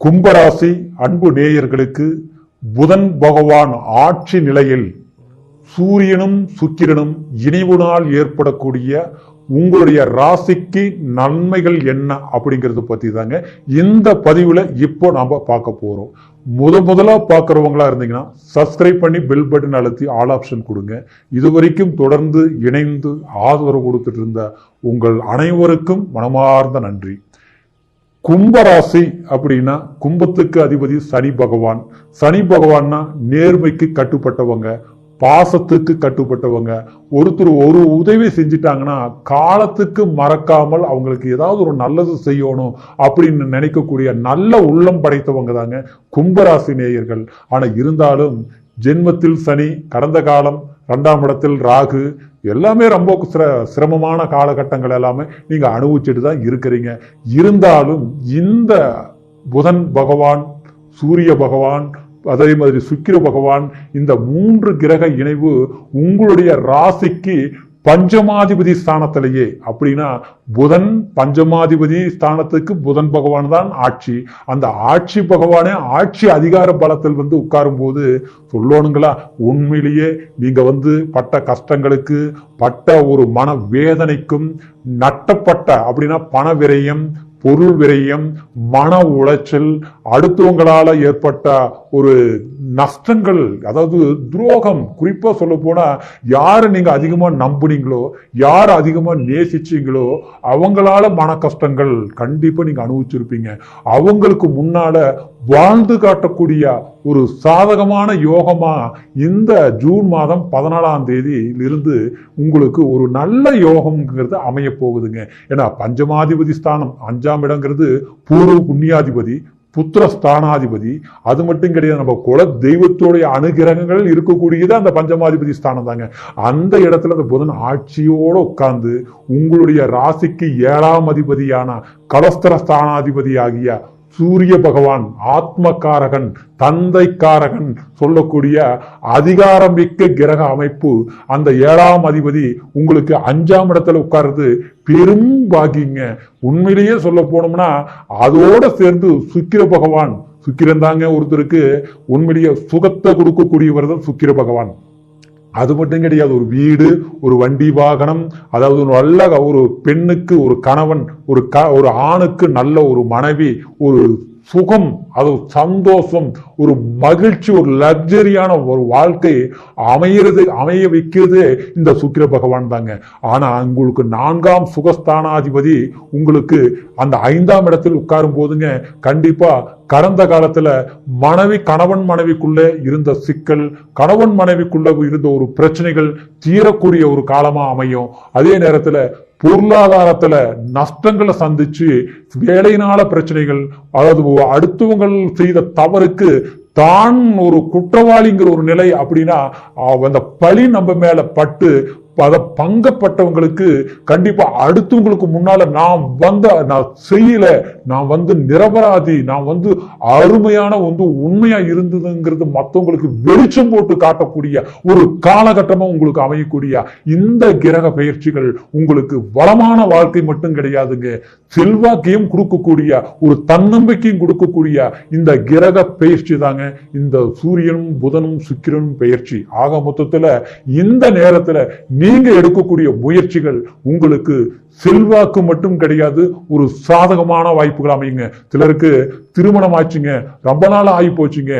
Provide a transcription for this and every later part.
கும்பராசி அன்பு நேயர்களுக்கு புதன் பகவான் ஆட்சி நிலையில் சூரியனும் சுக்கிரனும் இணைவுனால் ஏற்படக்கூடிய உங்களுடைய ராசிக்கு நன்மைகள் என்ன அப்படிங்கிறத பத்தி தாங்க இந்த பதிவுல இப்போ நாம பார்க்க போறோம். முத முதலா பார்க்குறவங்களா இருந்தீங்கன்னா சப்ஸ்கிரைப் பண்ணி பெல் பட்டன் அழுத்தி ஆல் ஆப்ஷன் கொடுங்க. இது வரைக்கும் தொடர்ந்து இணைந்து ஆதரவு கொடுத்துட்டு இருந்த உங்கள் அனைவருக்கும் மனமார்ந்த நன்றி. கும்பராசி அப்படின்னா கும்பத்துக்கு அதிபதி சனி பகவான். சனி பகவான்னா நேர்மைக்கு கட்டுப்பட்டவங்க. பாசத்துக்கு கட்டுப்பட்டவங்க. ஒருத்தர் ஒரு உதவி செஞ்சிட்டாங்கன்னா காலத்துக்கு மறக்காமல் அவங்களுக்கு ஏதாவது ஒரு நல்லது செய்யணும் அப்படின்னு நினைக்கக்கூடிய நல்ல உள்ளம் படைத்தவங்க தாங்க கும்பராசி நேயர்கள். ஆனால் இருந்தாலும் ஜென்மத்தில் சனி கடந்த காலம் ரெண்டாம் இடத்தில் ராகு எல்லாமே ரொம்ப சிர சிரமமான காலகட்டங்கள் எல்லாமே நீங்கள் அனுபவிச்சுட்டு தான் இருக்கிறீங்க. இருந்தாலும் இந்த புதன் பகவான் சூரிய பகவான் அதே மாதிரி சுக்கிர பகவான் இந்த மூன்று கிரக இணைவு உங்களுடைய ராசிக்கு பஞ்சமாதிபதி ஸ்தானத்திலேயே. அப்படின்னா புதன் பஞ்சமாதிபதி ஸ்தானத்துக்கு புதன் பகவான் தான் ஆட்சி. அந்த ஆட்சி பகவானே ஆட்சி அதிகார பலத்தில் வந்து உட்காரும் போது சொல்லணுங்களா? உண்மையிலேயே நீங்க வந்து பட்ட கஷ்டங்களுக்கு பட்ட ஒரு மன வேதனைக்கும் நட்டப்பட்ட அப்படின்னா பண விரயம் பொருள் விரயம் மன உளைச்சல் அடுத்தவங்களால ஏற்பட்ட ஒரு நஷ்டங்கள் அதாவது துரோகம். குறிப்பா சொல்ல போனா யாரை நீங்க அதிகமா நம்புனீங்களோ யார் அதிகமா நேசிச்சீங்களோ அவங்களால மன கஷ்டங்கள் கண்டிப்பா நீங்க அனுபவிச்சிருப்பீங்க. அவங்களுக்கு முன்னால வாழ்ந்து காட்டக்கூடிய ஒரு சாதகமான யோகமா இந்த ஜூன் மாதம் பதினாலாம் தேதியிலிருந்து உங்களுக்கு ஒரு நல்ல யோகம்ங்கிறது அமைய போகுதுங்க. ஏன்னா பஞ்சமாதிபதி ஸ்தானம் அஞ்சாம் இடங்கிறது பூர்வ புண்ணியாதிபதி புத்திர ஸ்தானாதிபதி அது மட்டும் கிடையாது நம்ம குல தெய்வத்துடைய அனுகிரகங்கள் இருக்கக்கூடியது அந்த பஞ்சமாதிபதி ஸ்தானம் தாங்க. அந்த இடத்துல அந்த புதன் ஆட்சியோட உட்கார்ந்து உங்களுடைய ராசிக்கு ஏழாம் அதிபதியான கலஸ்தர ஸ்தானாதிபதி ஆகிய சூரிய பகவான் ஆத்மகாரகன் தந்தைக்காரகன் சொல்லக்கூடிய அதிகாரம் மிக்க கிரக அமைப்பு அந்த ஏழாம் அதிபதி உங்களுக்கு அஞ்சாம் இடத்துல உட்கார்றது பெரும் பாக்கியங்க. உண்மையிலேயே சொல்ல போனோம்னா அதோட சேர்ந்து சுக்கிர பகவான் சுக்கிரன் தாங்க ஒருத்தருக்கு உண்மையிலேயே சுகத்தை கொடுக்கக்கூடியவர் தான் சுக்கிர பகவான். அது மட்டும் கிடையாது ஒரு வீடு ஒரு வண்டி வாகனம் அதாவது ஒரு நல்ல ஒரு பெண்ணுக்கு ஒரு கணவன் ஒரு க ஒரு ஆணுக்கு நல்ல ஒரு மனைவி ஒரு சுகம் அது சந்தோஷம் ஒரு மகிழ்ச்சி ஒரு லக்ஸரியான ஒரு வாழ்க்கை அமையிறது அமைய வைக்கிறது இந்த சுக்கிர பகவான் தாங்க. ஆனா உங்களுக்கு நான்காம் சுகஸ்தானாதிபதி உங்களுக்கு அந்த ஐந்தாம் இடத்தில் உட்காரும் போதுங்க கண்டிப்பா கடந்த காலத்துல மனைவி கணவன் மனைவிக்குள்ள இருந்த சிக்கல் கணவன் மனைவிக்குள்ள இருந்த ஒரு பிரச்சனைகள் தீரக்கூடிய ஒரு காலமா அமையும். அதே நேரத்துல பொருளாதாரத்துல நஷ்டங்களை சந்திச்சு வேலையினால பிரச்சனைகள் அதாவது அடுத்தவங்கள் செய்த தவறுக்கு தான் ஒரு குற்றவாளிங்கிற ஒரு நிலை அப்படின்னா அந்த பழி நம்ம மேல பட்டு பத பங்கப்பட்டவங்களுக்கு கண்டிப்பா அடுத்தவங்களுக்கு முன்னால நான் வந்த நான் செய்யல நான் வந்து நிரபராதி நான் வந்து அருமையான வந்து உண்மையா இருந்ததுங்கிறது மற்றவங்களுக்கு வெளிச்சம் போட்டு காட்டக்கூடிய ஒரு காலகட்டமா உங்களுக்கு அமையக்கூடிய இந்த கிரக பயிற்சிகள் உங்களுக்கு வளமான வாழ்க்கை மட்டும் கிடையாதுங்க. செல்வாக்கையும் கொடுக்கக்கூடிய ஒரு தன்னம்பிக்கையும் கொடுக்கக்கூடிய இந்த கிரக பயிற்சி தாங்க. இந்த சூரியனும் புதனும் சுக்கிரனும் பயிற்சி. ஆக மொத்தத்துல இந்த நேரத்துல நீங்க எடுக்கக்கூடிய முயற்சிகள் உங்களுக்கு செல்வாக்கு மட்டும் கிடையாது ஒரு சாதகமான வாய்ப்புகள் அமையுங்க. சிலருக்கு திருமணம் ஆச்சுங்க ரொம்ப நாள் ஆகி போச்சுங்க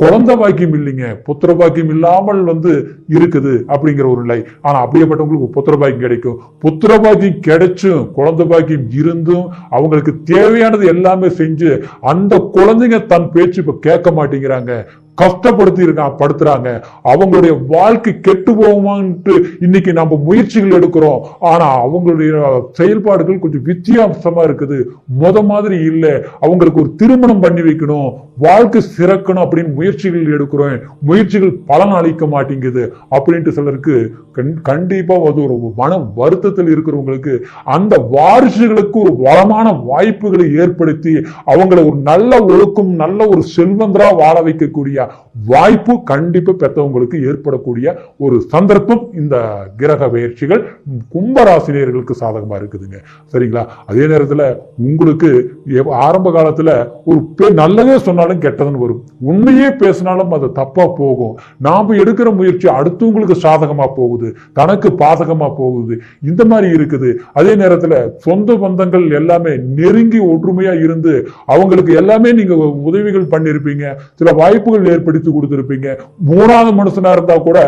குழந்தை பாக்கியம் இல்லைங்க புத்திர பாக்கியம் இல்லாமல் வந்து இருக்குது அப்படிங்கிற ஒரு நிலை. ஆனா அப்படியேப்பட்டவங்களுக்கு புத்திர பாக்கியம் கிடைக்கும். புத்திர பாக்கியம் கிடைச்சும் குழந்தை பாக்கியம் இருந்தும் அவங்களுக்கு தேவையானது எல்லாமே செஞ்சு அந்த குழந்தைங்க தன் பேச்சு இப்ப கேட்க மாட்டேங்கிறாங்க. கஷ்டப்படுத்தி இருக்கான் படுத்துறாங்க. அவங்களுடைய வாழ்க்கை கெட்டு போகுமான்ட்டு இன்னைக்கு நம்ம முயற்சிகள் எடுக்கிறோம். ஆனா அவங்களுடைய செயல்பாடுகள் கொஞ்சம் வித்தியாசமா இருக்குது. முத மாதிரி இல்லை. அவங்களுக்கு ஒரு திருமணம் பண்ணி வைக்கணும். வாழ்க்கை சிறக்கணும் அப்படின்னு முயற்சிகள் எடுக்கிறோம். முயற்சிகள் பலன் அளிக்க மாட்டேங்குது அப்படின்ட்டு சிலருக்கு கண்- கண்டிப்பா அது ஒரு மன வருத்தத்தில் இருக்கிறவங்களுக்கு அந்த வாரிசுகளுக்கு ஒரு வளமான வாய்ப்புகளை ஏற்படுத்தி அவங்கள ஒரு நல்ல ஒழுக்கம் நல்ல ஒரு செல்வந்தரா வாழ வைக்கக்கூடிய வாய்ப்பு கண்டிப்பா பெற்றவங்களுக்கு ஏற்படக்கூடிய ஒரு சந்தர்ப்பம் இந்த கிரக பயிற்சிகள் கும்பராசினியர்களுக்கு சாதகமா இருக்குதுங்க. சரிங்களா? அதே நேரத்தில் உங்களுக்கு ஆரம்ப காலத்துல ஒரு பே- நல்லதே சொன்னாலும் கெட்டதுன்னு வரும். உண்மையே பேசினாலும் அது தப்பாக போகும். நாம எடுக்கிற முயற்சி அடுத்தவங்களுக்கு சாதகமா போகுது. தனக்கு பாதகமா போகுது. இந்த மாதிரி இருக்குது. அதே நேரத்துல சொந்த பந்தங்கள் எல்லாமே நெருங்கி ஒற்றுமையா இருந்து அவங்களுக்கு எல்லாமே நீங்க உதவிகள் பண்ணிருப்பீங்க. சில வாய்ப்புகள் ஏற்படுத்தி கொடுத்திருப்பீங்க. மூணாவது மனுஷனா இருந்தா கூட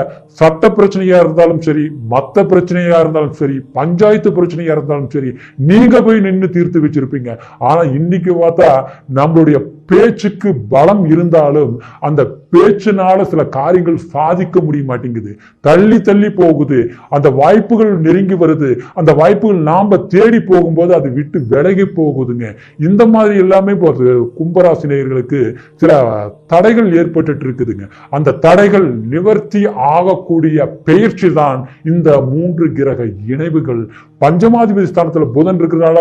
சட்ட பிரச்சனையா இருந்தாலும் சரி மத்த பிரச்சனையா இருந்தாலும் சரி பஞ்சாயத்து பிரச்சனையா இருந்தாலும் சரி நீங்க போய் நின்னு தீர்த்து வச்சிருப்பீங்க. ஆனா இன்னைக்கு பார்த்தா நம்மளுடைய பேச்சுக்கு பலம் இருந்தாலும் அந்த பேச்சினால சில காரியங்கள் சாதிக்க முடிய மாட்டேங்குது தள்ளி தள்ளி போகுது. அந்த வாய்ப்புகள் நெருங்கி வருது. அந்த வாய்ப்புகள் நாம தேடி போகும்போது அது விட்டு விலகி போகுதுங்க. இந்த மாதிரி எல்லாமே இப்போ கும்பராசினியர்களுக்கு சில தடைகள் ஏற்பட்டுட்டு இருக்குதுங்க அந்த தடைகள் நிவர்த்தி ஆகக்கூடிய பயிற்சி தான் இந்த மூன்று கிரக இணைவுகள். பஞ்சமாதிபதி ஸ்தானத்தில் புதன் இருக்கிறதுனால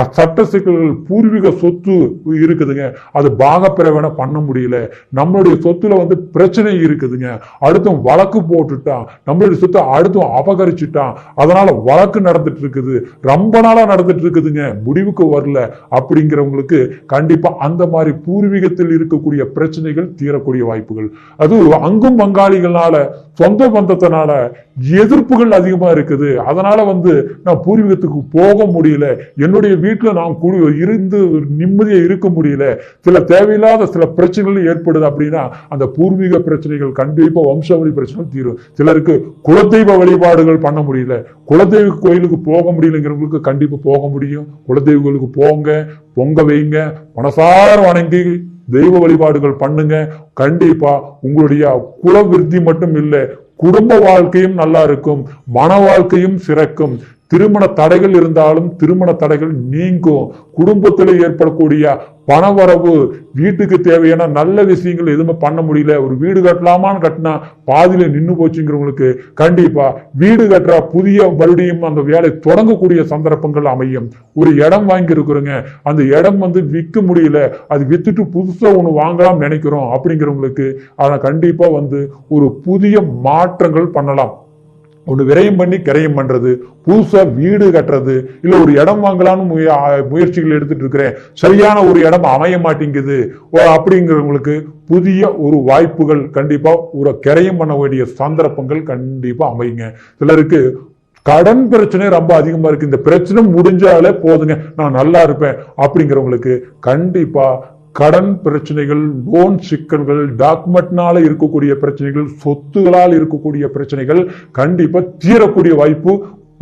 சட்ட சிக்கல்கள் பூர்வீக சொத்து இருக்குதுங்க. அது பாகப்பிரவனை பண்ண முடியல. நம்மளுடைய சொத்துல வந்து பிரச்சனை இருக்குதுங்க. அடுத்தும் வழக்கு போட்டுட்டான். நம்மளுடைய சொத்தை அடுத்தும் அபகரிச்சுட்டான். அதனால வழக்கு நடந்துட்டு இருக்குது. ரொம்ப நாளா நடந்துட்டு இருக்குதுங்க. முடிவுக்கு வரல. அப்படிங்கிறவங்களுக்கு கண்டிப்பா அந்த மாதிரி பூர்வீகத்தில் இருக்கக்கூடிய பிரச்சனைகள் தீரக்கூடிய வாய்ப்புகள். அது அங்கும் பங்காளிகளால சொந்த பந்தத்தினால எதிர்ப்புகள் அதிகமா இருக்குது. அதனால வந்து நான் பூர்வீகத்துக்கு போக முடியல. என்னுடைய வீட்டுல நான் கூடி இருந்து நிம்மதியா இருக்க முடியல. சில தேவையில்லாத சில பிரச்சனைகள் ஏற்படுது அப்படின்னா அந்த பூர்வீக பிரச்சனைகள் கண்டிப்பா வம்சாவளி பிரச்சனைகள் தீரும். சிலருக்கு குலதெய்வ வழிபாடுகள் பண்ண முடியல. குலதெய்வ கோயிலுக்கு போக முடியலங்கிறவங்களுக்கு கண்டிப்பா போக முடியும். குலதெய்வ கோயிலுக்கு போங்க பொங்க வைங்க மனசார வணங்கி தெய்வ வழிபாடுகள் பண்ணுங்க. கண்டிப்பா உங்களுடைய குல விருத்தி மட்டும் இல்லை குடும்ப வாழ்க்கையும் நல்லா இருக்கும் மன வாழ்க்கையும் சிறக்கும். திருமண தடைகள் இருந்தாலும் திருமண தடைகள் நீங்கும். குடும்பத்தில் ஏற்படக்கூடிய பணவரவு வீட்டுக்கு தேவையான நல்ல விஷயங்கள் எதுவுமே பண்ண முடியல. ஒரு வீடு கட்டலாமான்னு கட்டினா பாதியில நின்னு போச்சுங்கிறவங்களுக்கு கண்டிப்பா வீடு கட்டுற புதிய மறுபடியும் அந்த வேலை தொடங்கக்கூடிய சந்தர்ப்பங்கள் அமையும். ஒரு இடம் வாங்கி இருக்கிறோங்க அந்த இடம் வந்து விற்க முடியல. அது வித்துட்டு புதுசா ஒன்று வாங்கலாம் நினைக்கிறோம் அப்படிங்கிறவங்களுக்கு ஆனா கண்டிப்பா வந்து ஒரு புதிய மாற்றங்கள் பண்ணலாம். ஒன்று விரயம் பண்ணி கரையும் பண்றது புதுசா வீடு கட்டுறது இல்ல ஒரு இடம் வாங்கலாம்னு முய- முயற்சிகள் எடுத்துட்டு இருக்கிறேன். சரியான ஒரு இடம் அமைய மாட்டேங்குது. ஓ, அப்படிங்கிறவங்களுக்கு புதிய ஒரு வாய்ப்புகள் கண்டிப்பா ஒரு கரையும் பண்ண வேண்டிய சந்தர்ப்பங்கள் கண்டிப்பா அமையுங்க. சிலருக்கு கடன் பிரச்சனை ரொம்ப அதிகமா இருக்கு. இந்த பிரச்சனை முடிஞ்சாலே போதுங்க நான் நல்லா இருப்பேன் அப்படிங்கிறவங்களுக்கு கண்டிப்பா கடன் பிரச்சனைகள் லோன் சிக்கல்கள் டாக்குமெண்ட்னால இருக்கக்கூடிய பிரச்சனைகள் சொத்துகளால் இருக்கக்கூடிய பிரச்சனைகள் கண்டிப்பா தீரக்கூடிய வாய்ப்பு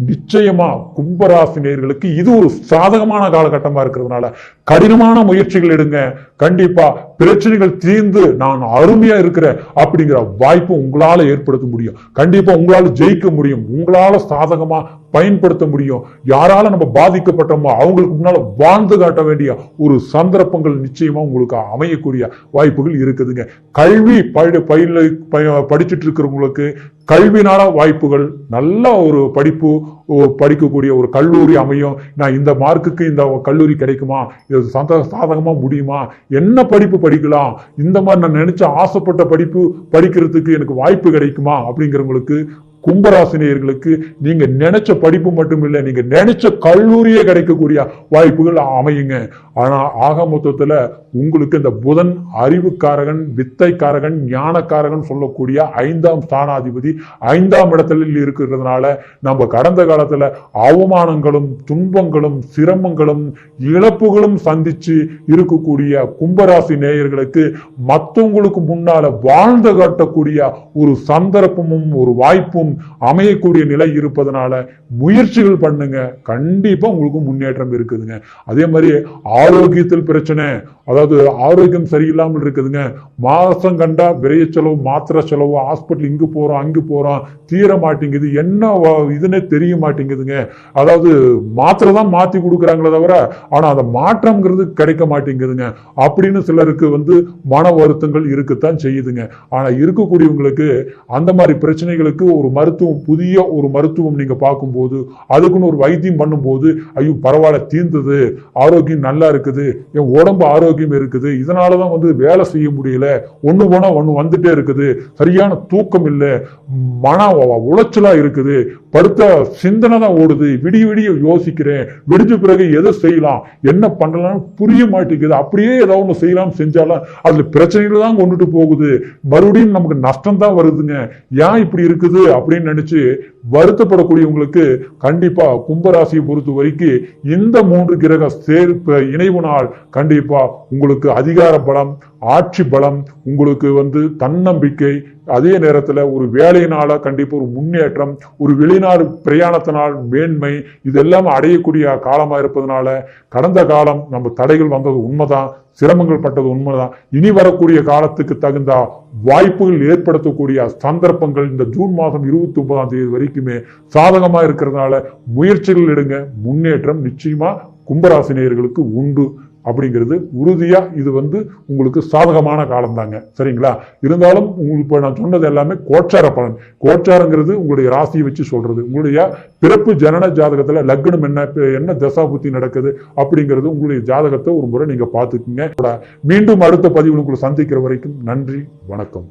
நிச்சயமா கும்பராசி நேர்களுக்கு இது ஒரு சாதகமான காலகட்டமா இருக்கிறதுனால கடினமான முயற்சிகள் எடுங்க. கண்டிப்பா பிரச்சனைகள் தீர்ந்து நான் அருமையா இருக்கிறேன் அப்படிங்கிற வாய்ப்பு உங்களால ஏற்படுத்த முடியும். கண்டிப்பா உங்களால ஜெயிக்க முடியும். உங்களால சாதகமா பயன்படுத்த முடியும். யாரால நம்ம பாதிக்கப்பட்டோமோ அவங்களுக்கு முன்னால வாழ்ந்து காட்ட வேண்டிய ஒரு சந்தர்ப்பங்கள் நிச்சயமா உங்களுக்கு அமையக்கூடிய வாய்ப்புகள் இருக்குதுங்க. கல்வி படி பயில ப- இருக்கிறவங்களுக்கு கல்வினால வாய்ப்புகள் நல்ல ஒரு படிப்பு படிக்கக்கூடிய ஒரு கல்லூரி அமையும். நான் இந்த மார்க்குக்கு இந்த கல்லூரி கிடைக்குமா? இது சந்த சாதகமா முடியுமா? என்ன படிப்பு படிக்கலாம்? இந்த மாதிரி நான் நினைச்ச ஆசைப்பட்ட படிப்பு படிக்கிறதுக்கு எனக்கு வாய்ப்பு கிடைக்குமா? அப்படிங்கிறவங்களுக்கு கும்பராசினியர்களுக்கு நீங்க நினைச்ச படிப்பு மட்டும் இல்லை நீங்க நினைச்ச கல்லூரியே கிடைக்கக்கூடிய வாய்ப்புகள் அமையுங்க. ஆனா ஆக மொத்தத்துல உங்களுக்கு இந்த புதன் அறிவுக்காரகன் வித்தைக்காரகன் ஞானக்காரகன் சொல்லக்கூடிய ஐந்தாம் ஸ்தானாதிபதி ஐந்தாம் இடத்துல இருக்கிறதுனால நம்ம கடந்த காலத்துல அவமானங்களும் துன்பங்களும் சிரமங்களும் இழப்புகளும் சந்திச்சு இருக்கக்கூடிய கும்பராசி நேயர்களுக்கு மற்றவங்களுக்கு முன்னால வாழ்ந்து காட்டக்கூடிய ஒரு சந்தர்ப்பமும் ஒரு வாய்ப்பும் அமையக்கூடிய நிலை இருப்பதனால முயற்சிகள் பண்ணுங்க. கண்டிப்பா உங்களுக்கு முன்னேற்றம் இருக்குதுங்க. அதே மாதிரி ஆரோக்கியத்தில் பிரச்சனை அதாவது ஆரோக்கியம் சரியில்லாமல் இருக்குதுங்க. மாசம் கண்டா விரைய செலவு மாத்திரை செலவு ஹாஸ்பிட்டல் இங்கு போறோம் அங்கு போறோம் தீர மாட்டேங்குது. என்ன வ- இதுன்னே தெரிய மாட்டேங்குதுங்க. அதாவது மாத்திரை தான் மாத்தி கொடுக்குறாங்களே தவிர ஆனா அந்த மாற்றம்ங்கிறது கிடைக்க மாட்டேங்குதுங்க. அப்படின்னு சிலருக்கு வந்து மன வருத்தங்கள் இருக்குத்தான் செய்யுதுங்க. ஆனா இருக்கக்கூடியவங்களுக்கு அந்த மாதிரி பிரச்சனைகளுக்கு ஒரு மருத்துவம் புதிய ஒரு மருத்துவம் நீங்க பார்க்கும்போது அதுக்குன்னு ஒரு வைத்தியம் பண்ணும்போது ஐயோ பரவாயில்ல தீர்ந்தது. ஆரோக்கியம் நல்லா இருக்குது. என் உடம்பு ஆரோக்கியம் இருக்குது. இதனாலதான் வந்து வேலை செய்ய முடியல. ஒண்ணு போனா ஒண்ணு வந்துட்டே இருக்குது. சரியான தூக்கம் இல்லை. மன உளைச்சலாக உளைச்சலா இருக்குது. படுத்த சிந்தனை தான் ஓடுது. விடிய விடிய யோசிக்கிறேன். விடிஞ்ச பிறகு எதை செய்யலாம்? என்ன பண்ணலாம்னு புரிய மாட்டேங்குது. அப்படியே ஏதோ ஒண்ணு செய்யலாம் செஞ்சாலும் அதுல பிரச்சனைகள் தான் கொண்டுட்டு போகுது. மறுபடியும் நமக்கு நஷ்டம் தான் வருதுங்க. ஏன் இப்படி இருக்குது? அப்படின்னு நினைச்சு வருத்தப்படக்கூடியவங்களுக்கு கண்டிப்பா கும்பராசியை பொறுத்த வரைக்கும் இந்த மூன்று கிரக சேர்ப்பு இணைவு நாள் கண்டிப்பா உங்களுக்கு அதிகார பலம் ஆட்சி பலம் உங்களுக்கு வந்து தன்னம்பிக்கை அதே நேரத்துல ஒரு வேலையினால கண்டிப்பா ஒரு முன்னேற்றம் ஒரு வெளிநாடு பிரயாணத்தினால் மேன்மை இதெல்லாம் அடையக்கூடிய காலமா இருப்பதனால கடந்த காலம் நம்ம தடைகள் வந்தது உண்மைதான். சிரமங்கள் பட்டது உண்மைதான். இனி வரக்கூடிய காலத்துக்கு தகுந்த வாய்ப்புகள் ஏற்படுத்தக்கூடிய சந்தர்ப்பங்கள் இந்த ஜூன் மாதம் இருபத்தி ஒன்பதாம் தேதி வரைக்குமே சாதகமா இருக்கிறதுனால முயற்சிகள் எடுங்க. முன்னேற்றம் நிச்சயமா கும்பராசினியர்களுக்கு உண்டு. அப்படிங்கிறது உறுதியா இது வந்து உங்களுக்கு சாதகமான காலம் தாங்க சரிங்களா? இருந்தாலும் உங்களுக்கு இப்போ நான் சொன்னது எல்லாமே கோச்சார பலன். கோச்சாரங்கிறது உங்களுடைய ராசியை வச்சு சொல்றது. உங்களுடைய பிறப்பு ஜனன ஜாதகத்துல லக்னம் என்ன என்ன தசா புத்தி நடக்குது அப்படிங்கிறது உங்களுடைய ஜாதகத்தை ஒரு முறை நீங்க பார்த்துக்குங்க. மீண்டும் அடுத்த பதிவில் உங்களை சந்திக்கிற வரைக்கும் நன்றி வணக்கம்.